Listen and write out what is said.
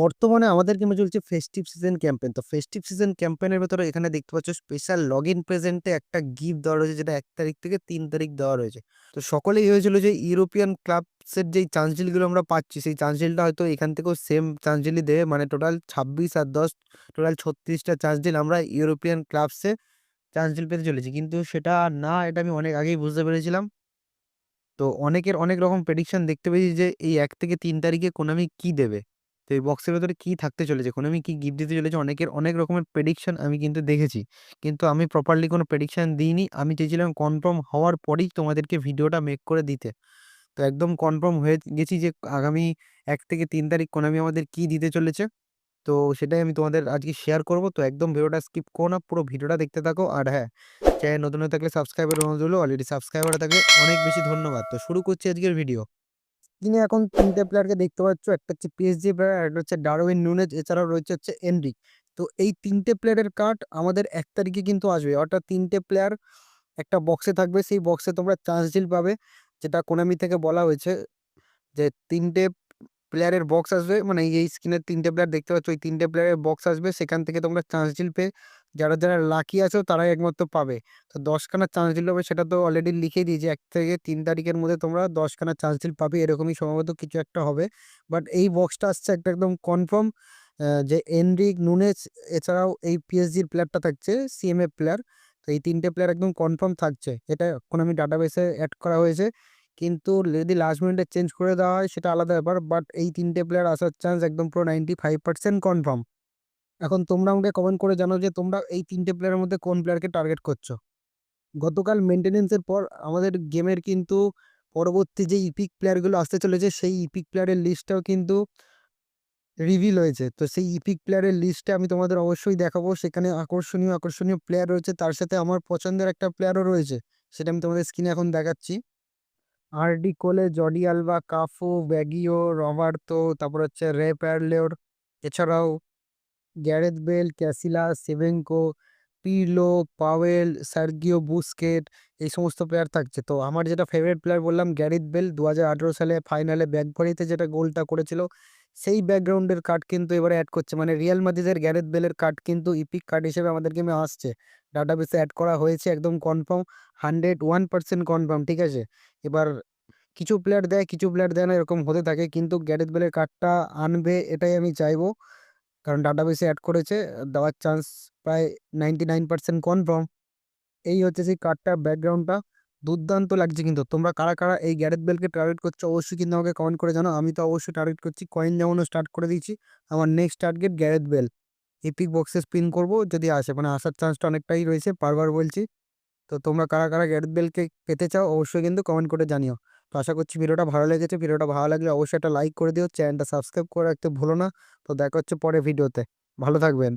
বর্তমানে আমাদের গেমে চলছে ফেস্টিভ সিজন ক্যাম্পেন তো ফেস্টিভ সিজন ক্যাম্পেনের ভেতরে এখানে দেখতে পাচ্ছ স্পেশাল লগ ইন প্রেজেন্টে একটা গিফট দেওয়া রয়েছে, যেটা এক তারিখ থেকে তিন তারিখ দেওয়া রয়েছে। তো সকলেই হয়েছিল যে ইউরোপিয়ান ক্লাবসের যেই চান্স ডিলগুলো আমরা পাচ্ছি, সেই চান্স ডিলটা হয়তো এখান থেকেও সেম চান্স ডিলই দেবে মানে টোটাল ২৬ আর ১০ টোটাল ৩৬ টা চান্স ডিল আমরা ইউরোপিয়ান ক্লাবসে চান্স ডিল পেতে চলেছি। কিন্তু সেটা না, এটা আমি অনেক আগেই বুঝতে পেরেছিলাম। তো অনেকের অনেক রকম প্রেডিকশন দেখতে পেয়েছি যে এই এক থেকে তিন তারিখে কোনামি কি দেবে? তো এই বক্সের ভেতরে কি থাকতে চলেছে? কোনামি কি গিফট দিতে চলেছে? অনেকের অনেক রকমের প্রেডিকশন আমি কিন্তু দেখেছি। কিন্তু আমি প্রপারলি কোনো প্রেডিকশান দিইনি। আমি চেয়েছিলাম কনফার্ম হওয়ার পরেই তোমাদেরকে ভিডিওটা মেক করে দিতে। তো একদম কনফার্ম হয়ে গেছি যে আগামী এক থেকে তিন তারিখ কোনামি আমাদের কি দিতে চলেছে। তো সেটাই আমি তোমাদের আজকে শেয়ার করব। তো একদম ভিডিওটা স্কিপ করো না। পুরো ভিডিওটা দেখতে থাকো। আর হ্যাঁ, চ্যানেল নতুন হয়ে থাকলে সাবস্ক্রাইবের অনুরোধ রইল। অলরেডি সাবস্ক্রাইবার থাকলে অনেক বেশি ধন্যবাদ। তো শুরু করছি আজকের ভিডিও। স্ক্রিনে এখন তিনটে প্লেয়ারকে দেখতে পাচ্ছ। একটা হচ্ছে পিএসজি প্লেয়ার, আরেকটা হচ্ছে ডারউইন নুনেজ, এছাড়াও রয়েছে হচ্ছে এনরিক। তো এই তিনটে প্লেয়ারের কার্ড আমাদের এক তারিখে কিন্তু আসবে। অর্থাৎ তিনটে প্লেয়ার একটা বক্সে থাকবে। সেই বক্সে তোমরা চান্স ডিল পাবে। যেটা কোনামি থেকে বলা হয়েছে যে তিনটে প্লেয়ারের বক্স আসবে। মানে এই স্ক্রিনে ৩ টে প্লেয়ার দেখতে পাচ্ছ। ওই তিনটে প্লেয়ারের বক্স আসবে। সেখান থেকে তোমরা চান্স ডিল পেয়ে যারা, যারা লাকি আছো তারাই একমাত্র পাবে। তো ১০ খানা চান্স ডিল হবে সেটা তো অলরেডি লিখেই দিয়েছি। এক থেকে তিন তারিখের মধ্যে তোমরা ১০ খানা চান্স ডিল পাবে। এরকমই সম্ভবত কিছু একটা হবে। বাট এই বক্সটা আসছে একটা একদম কনফার্ম যে এনরিক, নুনেজ এছাড়াও এই পিএসজির প্লেয়ারটা থাকছে সিএমএ প্লেয়ার। তো এই তিনটে প্লেয়ার একদম কনফার্ম থাকছে। এটা কোনামি ডাটাবেসে অ্যাড করা হয়েছে। কিন্তু যদি লাস্ট মিনিটে চেঞ্জ করে দেওয়া হয় সেটা আলাদা ব্যাপার। বাট এই তিনটে প্লেয়ার আসার চান্স একদম পুরো 95% কনফার্ম। এখন তোমরা আমাকে কমেন্ট করে জানাও যে তোমরা এই তিনটে প্লেয়ারের মধ্যে কোন প্লেয়ারকে টার্গেট করছ? গতকাল মেইনটেন্যান্স এর পর আমাদের গেমের কিন্তু পরবর্তী যে ইপিক প্লেয়ারগুলো আসতে চলেছে সেই ইপিক প্লেয়ারের লিস্টটাও কিন্তু রিভিল হয়েছে। তো সেই ইপিক প্লেয়ারের লিস্টটা আমি তোমাদের অবশ্যই দেখাবো। সেখানে আকর্ষণীয়, আকর্ষণীয় প্লেয়ার রয়েছে। তার সাথে আমার পছন্দের একটা প্লেয়ারও রয়েছে। সেটা আমি তোমাদের স্ক্রিনে এখন দেখাচ্ছি। RD Cole, Jordi Alba, Cafu, Baggio, Roberto, তারপর হচ্ছে রে প্যারলেওর, এছাড়াও Gareth Bale, Casillas, Shevchenko, Pirlo, Powell, Sergio Busquets এই সমস্ত প্লেয়ার থাকছে। তো আমার যেটা ফেভারিট প্লেয়ার বললাম গ্যারেথ বেল ২০১৮ সালে ফাইনালে ব্যাকবারিতে যেটা গোলটা করেছিল সেই ব্যাকগ্রাউন্ডের কার্ড কিন্তু এবারে অ্যাড করছে। মানে রিয়াল মাদ্রিদের গ্যারেথ বেলের কার্ড কিন্তু ইপিক কার্ড হিসেবে আমাদের গেমে আসছে। ডাটাবেসে অ্যাড করা হয়েছে একদম কনফার্ম 101% কনফার্ম ঠিক আছে? এবার কিছু প্লেয়ার দেয়, কিছু প্লেয়ার দেয় না এরকম হতে থাকে। কিন্তু গ্যারেথ বেলের কার্ডটা আনবে এটাই আমি চাইব। কারণ ডাটাবেসে অ্যাড করেছে। দেওয়ার চান্স প্রায় 99% কনফার্ম। এই হচ্ছে সেই কার্ডটার ব্যাকগ্রাউন্ডটা। দুর্দান্ত লাগছে কিন্তু। তোমরা কারা, কারা এই গ্যারেথ বেলকে টার্গেট করছ অবশ্যই কিন্তু আমাকে কমেন্ট করে জানাও। আমি তো অবশ্যই টার্গেট করছি। কয়েন জমানো স্টার্ট করে দিচ্ছি আমার next target Gareth Bale. Epic বক্সে স্পিন করব যদি আসে। মানে আসার চান্সটা অনেকটাই রয়েছে বারবার বলছি। তো তোমরা কারা, কারা গ্যারেথ বেলকে পেতে চাও অবশ্যই কিন্তু কমেন্ট করে জানিও। তো আশা করছি ভিডিওটা ভালো লেগেছে। ভিডিওটা ভালো লাগলে অবশ্যই একটা লাইক করে দিও। চ্যানেলটা সাবস্ক্রাইব করে রাখতে ভুলো না। তো দেখা হচ্ছে পরে ভিডিওতে। ভালো থাকবেন।